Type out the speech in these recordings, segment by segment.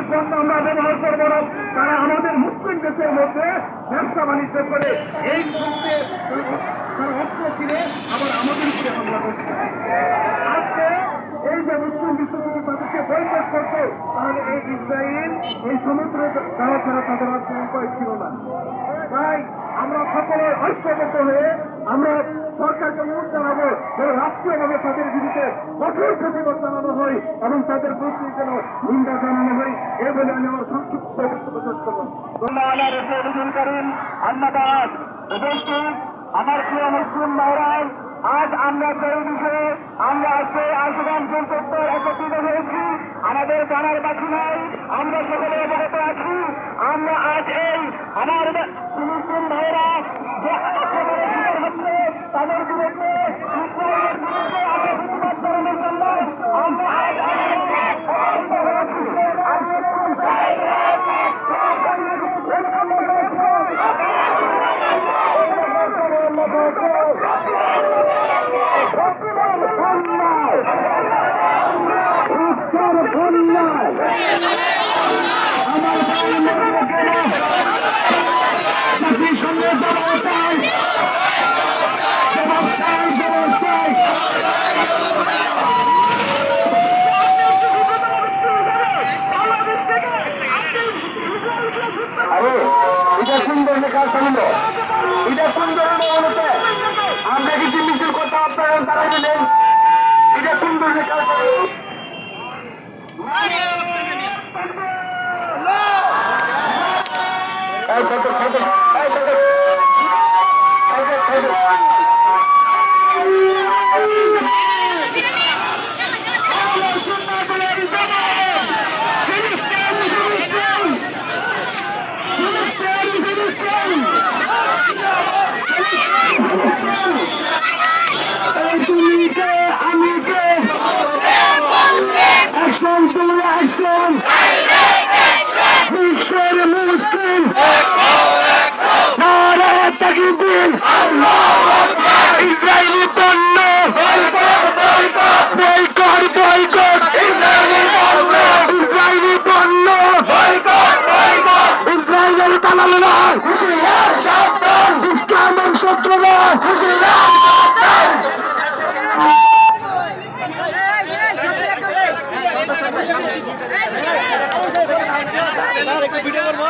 এই পণ্য আমরা ব্যবহার করব না। তারা আমাদের মুসলিম দেশের মধ্যে ব্যবসা বাণিজ্য করে এই মুহূর্তে তারা অস্ত্র কিনে আবার আমাদের উপরে হামলা করছে। এই যে মুসলিম বিশ্ব থেকে তাদেরকে বৈঠক করতো, তাহলে এই ইসরায়েল এই সমুদ্রে যাওয়া ছাড়া তাদের আর কোনো উপায় ছিল না। তাই আমরা সকলে ঐক্যবদ্ধ হয়ে আমরা সরকারকে অনুরোধ জানাব যে রাষ্ট্রীয়ভাবে তাদের বিরুদ্ধে কঠোর প্রতিবাদ জানানো হয় এবং তাদের প্রতি যেন নিন্দা জানানো হয়, এ বলে আমি আমার সংক্ষিপ্ত আমার প্রিয় মুসলিম মহারাজ আজ আমরা সেই বিষয়ে আমরা আজকে আশুগান চলচ্চিত্র একত্রিত হয়েছি। আমাদের জানার বাকি নাই, আমরা সকলে অবগত আছি। আমরা আজ এই আমার মুসলিম ভাইরা যে আক্রমণের শিকার হচ্ছে তাদের বিরুদ্ধে ইসরায়েলের বিরুদ্ধে আমরা প্রতিবাদ করানোর জন্য আমরা আজ একত্রিত হয়েছি। উত্তর বন্যায় আমার ভাই মরে গেল জাতির সঙ্গে জবাব চাই জবাব চাই জবাব চাই আরে এটা কোন ধরনের কাজ চালিল এটা কোন ধরনের বলতে আমরা কিছু মিছিল করতে আপনারা তারা দিলেন। এটা সুন্দর ধরনের কাজ। চালিল ইসরায়েলি পণ্য। Boycott boycott. ইসরায়েলি পণ্য। ইসরায়েলের দালাল ইসলামের শত্রু নয় এই তোমরা এই এই এই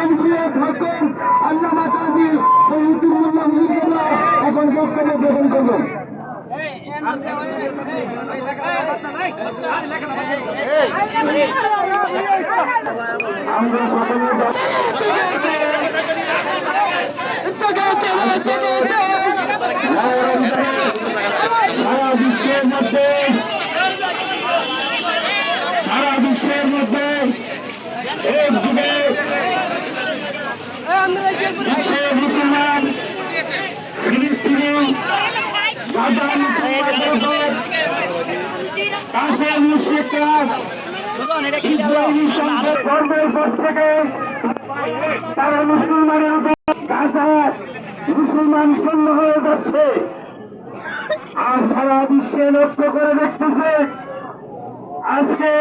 জনপ্রিয় থাকুন আল্লাহ মাতাজি শহীদুল্লাহ মুজিবুল্লাহ গ্রহণ করবেন আমরা সারা বিশ্বের মধ্যে সারা বিশ্বের মধ্যে মুসলমান কাছে তারা মুসলমানের উপর গাজা মুসলমান শূন্য হয়ে যাচ্ছে আর সারা বিশ্বে লক্ষ্য করে দেখতেছে আজকে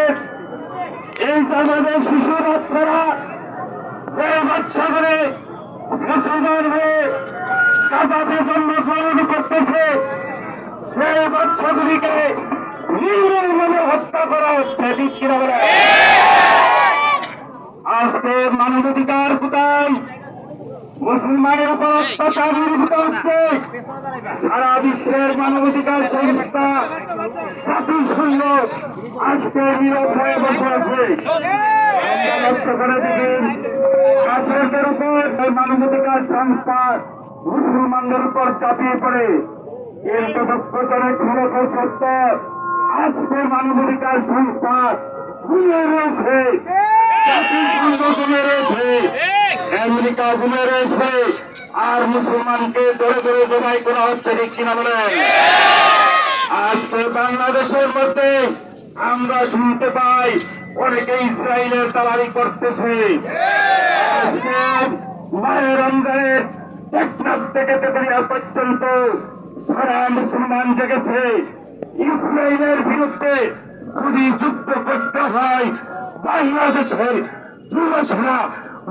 এই আমাদের শিশু বাচ্চারা বাচ্চা করে মুসলমান হয়ে গাজাতে জন্মগ্রহণ করতেছে। সেই বাচ্চাগুলিকে নির্মূলভাবে হত্যা করা হচ্ছে বলে? আজকে মানবাধিকার কোথায় মুসলমানের উপর অত্যাচার নির্ভূত হচ্ছে। সারা বিশ্বের মানবাধিকার সংস্থা জাতিসংঘ আজকে নীরব হয়ে বসে আছে। লক্ষ্য করে দেখেন কাশ্মীরদের উপর এই মানবাধিকার সংস্থা মুসলমানদের উপর চাপিয়ে পড়ে। কিন্তু দুঃখজনক হলো সত্য আজকে মানবাধিকার সংস্থা ঘুরে রয়েছে। রয়েছে। আমেরিকা ঘুরে রয়েছে। আর মুসলমানকে ধরে ধরে জবাই করা হচ্ছে ঠিক কিনা বলেন? আজকে বাংলাদেশের মধ্যে আমরা শুনতে পাই, অনেকে ইসরায়েলের দালালি করতেছে। রমজানের টেকনাফ থেকে তেতুলিয়া পর্যন্ত সারা মুসলমান জেগেছে। ইসরায়েলের বিরুদ্ধে যদি যুদ্ধ করতে হয়, বাংলাদেশের যুবসেনা,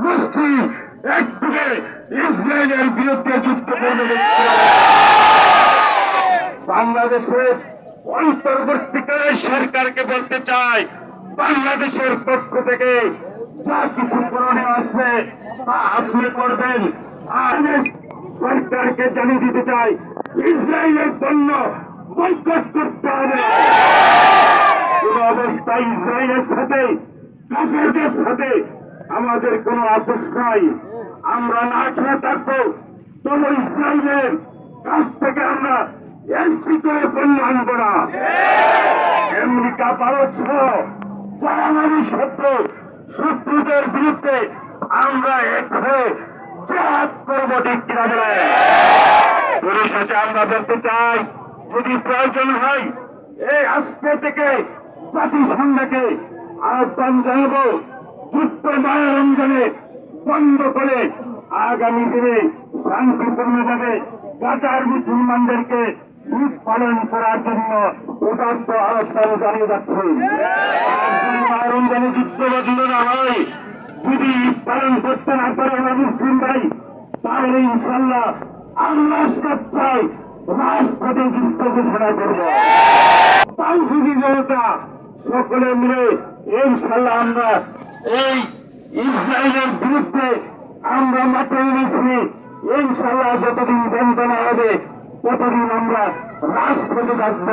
মুসলিম একদিকে ইসরায়েলের বিরুদ্ধে যুদ্ধ করবে বাংলাদেশের অন্তর্বর্তীকালীন সরকারকে বলতে চাই, বাংলাদেশের পক্ষ থেকে যা কিছু করণীয় আছে আপনি করবেন। সরকারকে জানিয়ে দিতে চাই, ইসরায়েলের জন্য বয়কট করতে হবে। কোন অবস্থায় ইসরায়েলের সাথে, কাফেরদের সাথে আমাদের কোনো আপোষ নাই। আমরা না খেয়ে থাকব, তবু ইসরায়েলের কাছ থেকে আমরা এন্ট্রি করে পণ্য আনব না। আমেরিকা ভারত সহ শত্রু শত্রুদের বিরুদ্ধে আমরা এক হয়ে করব ঠিক কিনা বলে। পরিশেষে আমরা বলতে চাই। যদি প্রয়োজন হয় এই আজকে থেকে জাতিসংঘকে আহ্বান জানাব যুদ্ধ রঞ্জনে বন্ধ করে আগামী দিনে শান্তিপূর্ণভাবে গাজার মুসলমানদেরকে ঈদ পালন করার জন্য উদাত্ত আহ্বান জানিয়ে যাচ্ছে। রমজানে যুদ্ধ বন্ধ না হয়। যদি পালন করতে না পারে আমার মুসলিম ভাই, তাহলে ইনশাল্লাহ আল্লাহ চাই রাজপথে যুদ্ধ ঘোষণা করব। তাই যদি জনতা সকলে মিলে ইনশাল্লাহ আমরা এই ইসরায়েলের বিরুদ্ধে আমরা মাঠে এনেছি ইনশাল্লাহ যতদিন বন্ধ না হবে, ততদিন আমরা রাজপথে থাকব।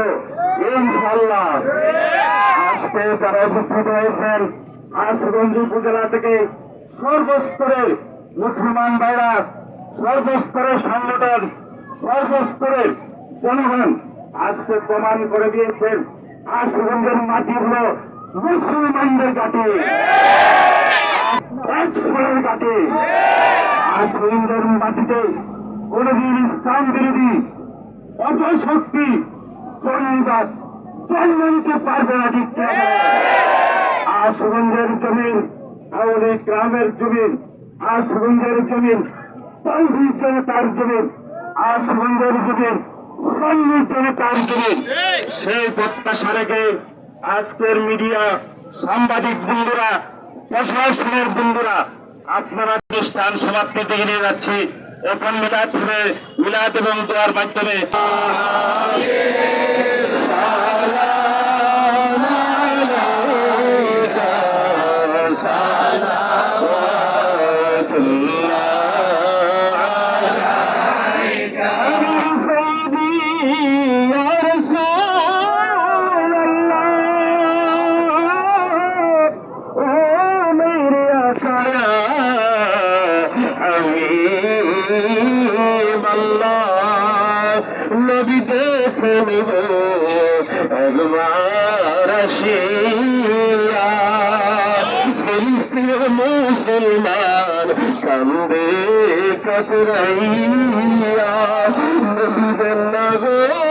ইনশাল্লাহ আজকে যারা উপস্থিত হয়েছেন আশুগঞ্জ উপজেলা থেকে সর্বস্তরের মুসলমান ভাইরা সর্বস্তরের সংগঠন সর্বস্তরের জনগণ আজকে প্রমাণ করে দিয়েছেন আশুগঞ্জের মাটি হল মুসলমানদের ঘাটে একশোর ঘাটে আশুগঞ্জের মাটিতে কোনদিন ইসলাম বিরোধী অপশক্তি জনবাদ জন্ম পারবে না ঠিক? আশুগঞ্জের জমিন আউলি গ্রামের জমিন আশুগঞ্জের জমিন তৌহিদ জনতার জমিন আশুগঞ্জের জমিন সন্নি জনতার জমিন। সেই প্রত্যাশা রেখে আজকের মিডিয়া সাংবাদিক বন্ধুরা, প্রশাসনের বন্ধুরা, আপনারা স্থান সমাপ্তির দিকে নিয়ে যাচ্ছি এখন মিলাদ মিলাদ এবং দোয়ার মাধ্যমে। একবার আসিয়া ফিলিস্তিন মুসলমান কান্দে কাতরাইয়া। নবী নগর